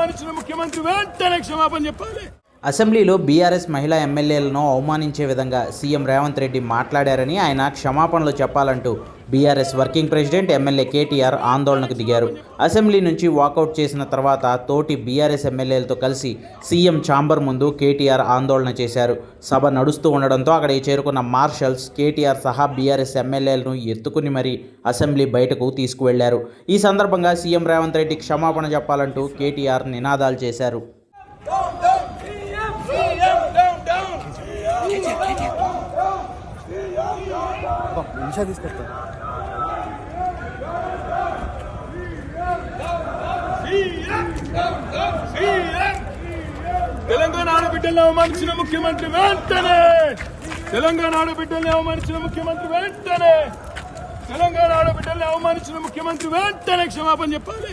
అవమానించిన ముఖ్యమంత్రి వెంటనే క్షమాపణ చెప్పాలి. అసెంబ్లీలో బీఆర్ఎస్ మహిళా ఎమ్మెల్యేలను అవమానించే విధంగా సీఎం రేవంత్ రెడ్డి మాట్లాడారని ఆయన క్షమాపణలు చెప్పాలంటూ BRS working president MLA KTR ఆందోళనకు దిగారు. అసెంబ్లీ నుంచి వాకౌట్ చేసిన తర్వాత తోటి బీఆర్ఎస్ ఎమ్మెల్యేలతో కలిసి సీఎం ఛాంబర్ ముందు కేటీఆర్ ఆందోళన చేశారు. సభ నడుస్తూ ఉండడంతో అక్కడికి చేరుకున్న మార్షల్స్ కేటీఆర్ సహా బీఆర్ఎస్ ఎమ్మెల్యేలను ఎత్తుకుని మరీ అసెంబ్లీ బయటకు తీసుకువెళ్ళారు. ఈ సందర్భంగా సీఎం రేవంత్ రెడ్డి క్షమాపణ చెప్పాలంటూ కేటీఆర్ నినాదాలు చేశారు. నిమిషా తీసుకొస్తా తెలంగాణ ఆడబిడ్డల్ని అవమానించిన ముఖ్యమంత్రి వెంటనే! తెలంగాణ ఆడబిడ్డల్ని అవమానించిన ముఖ్యమంత్రి వెంటనే! తెలంగాణ ఆడబిడ్డల్ని అవమానించిన ముఖ్యమంత్రి వెంటనే క్షమాపణ చెప్పాలి!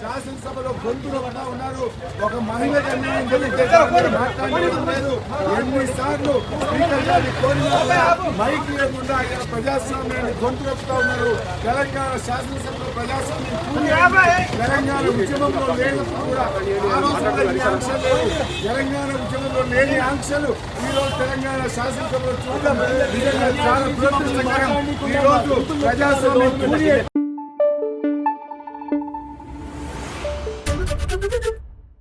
శాసనసభలో గొంతులుగా ఉన్నారు. ఒక మహిళ మాట్లాడలేదు లేదు. ఎన్నిసార్లు స్పీకర్ గారిని కోరినా మైక్ లేకుండా ఆయన ప్రజాస్వామ్యాన్ని గొంతు వస్తూ ఉన్నారు. తెలంగాణ శాసనసభలో ప్రజాస్వామ్యం తెలంగాణ ఉద్యమంలో లేనప్పుడు కూడా తెలంగాణ ఉద్యమంలో లేని ఆంక్షలు ఈ రోజు తెలంగాణ శాసనసభలో చూడడం నిజంగా చాలా దురదృష్టకరం. ఈ రోజు ప్రజాస్వామ్యం ハハハハ!